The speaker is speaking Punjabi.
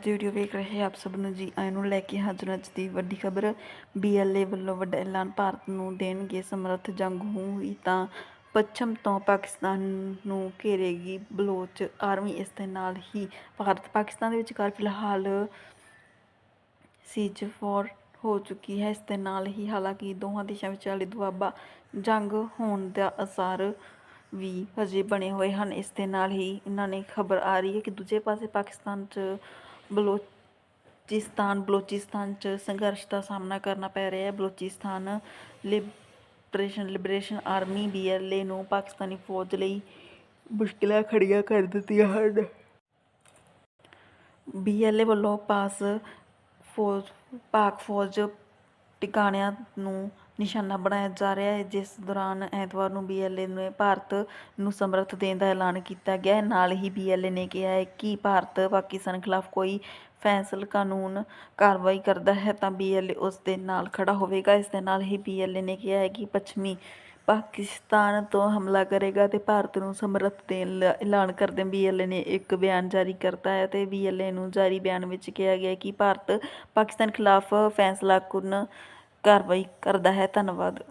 ਦੀ ਵੀਡੀਓ ਵੇਖ ਰਹੇ ਆਪ ਸਭ ਨੂੰ ਜੀ, ਆਇਆਂ ਨੂੰ ਲੈ ਕੇ ਹਾਜ਼ਰ ਅੱਜ ਦੀ ਵੱਡੀ ਖਬਰ। ਬੀਐਲਏ ਵੱਲੋਂ ਵੱਡਾ ਐਲਾਨ ਭਾਰਤ ਨੂੰ ਦੇਣਗੇ ਸਮਰੱਥ, ਜੰਗ ਹੋਈ ਤਾਂ ਪੱਛਮ ਤੋਂ ਪਾਕਿਸਤਾਨ ਨੂੰ ਘੇਰੇਗੀ ਬਲੋਚ। ਆਰਮੀ ਇਸ ਦੇ ਨਾਲ ਹੀ ਭਾਰਤ, ਪਾਕਿਸਤਾਨ ਦੇ ਵਿਚਕਾਰ ਫਿਲਹਾਲ ਸੀਜ ਫੋਰ ਹੋ ਚੁੱਕੀ ਹੈ। ਇਸ ਦੇ ਨਾਲ ਹੀ ਹਾਲਾਂਕਿ ਦੋਹਾਂ ਦੇਸ਼ਾਂ ਵਿਚਾਲੇ ਦੁਆਬਾ ਜੰਗ ਹੋਣ ਦਾ ਅਸਾਰ ਵੀ ਹਜੇ ਬਣੇ ਹੋਏ ਹਨ। ਇਸ ਦੇ ਨਾਲ ਹੀ ਇਹਨਾਂ ਨੇ ਖਬਰ ਆ ਰਹੀ ਹੈ ਕਿ ਦੂਜੇ ਪਾਸੇ ਪਾਕਿਸਤਾਨ 'ਚ ਬਲੋਚਿਸਤਾਨ ਬਲੋਚਿਸਤਾਨ 'ਚ ਸੰਘਰਸ਼ ਦਾ ਸਾਹਮਣਾ ਕਰਨਾ ਪੈ ਰਿਹਾ ਹੈ। Balochistan liberation liberation army BLA ਨੂੰ ਪਾਕਿਸਤਾਨੀ ਫੌਜ ਲਈ ਮੁਸ਼ਕਿਲਾਂ ਖੜੀਆਂ ਕਰ ਦਿੱਤੀਆਂ ਹਨ। ਬੀਐਲਏ ਵੱਲੋਂ ਪਾਸ ਫੌਜ, ਪਾਕ ਫੌਜ ਟਿਕਾਣਿਆਂ ਨੂੰ ਨਿਸ਼ਾਨਾ ਬਣਾਇਆ ਜਾ ਰਿਹਾ ਹੈ, ਜਿਸ ਦੌਰਾਨ ਐਤਵਾਰ ਨੂੰ ਬੀਐਲਏ ਨੇ ਭਾਰਤ ਨੂੰ ਸਮਰੱਥ ਦੇਣ ਦਾ ਐਲਾਨ ਕੀਤਾ ਗਿਆ ਹੈ। ਨਾਲ ਹੀ ਬੀਐਲਏ ਨੇ ਕਿਹਾ ਹੈ ਕਿ ਭਾਰਤ ਪਾਕਿਸਤਾਨ ਖਿਲਾਫ ਕੋਈ ਫੈਸਲ ਕਾਨੂੰਨ ਕਾਰਵਾਈ ਕਰਦਾ ਹੈ ਤਾਂ ਬੀਐਲਏ ਉਸ ਦੇ ਨਾਲ ਖੜਾ ਹੋਵੇਗਾ। ਇਸ ਦੇ ਨਾਲ ਹੀ ਬੀਐਲਏ ਨੇ ਕਿਹਾ ਹੈ ਕਿ ਪੱਛਮੀ ਪਾਕਿਸਤਾਨ ਤੋਂ ਹਮਲਾ ਕਰੇਗਾ ਤੇ ਭਾਰਤ ਨੂੰ ਸਮਰੱਥ ਦੇਣ ਦਾ ਐਲਾਨ ਕਰਦੇ ਬੀਐਲਏ ਨੇ ਇੱਕ ਬਿਆਨ ਜਾਰੀ ਕਰਤਾ ਹੈ ਤੇ ਬੀਐਲਏ ਨੂੰ ਜਾਰੀ ਬਿਆਨ ਵਿੱਚ ਕਿਹਾ ਗਿਆ ਕਿ ਭਾਰਤ ਪਾਕਿਸਤਾਨ ਖਿਲਾਫ ਫੈਸਲਾਕੁਨ ਕਾਰਵਾਈ ਕਰਦਾ ਹੈ। ਧੰਨਵਾਦ।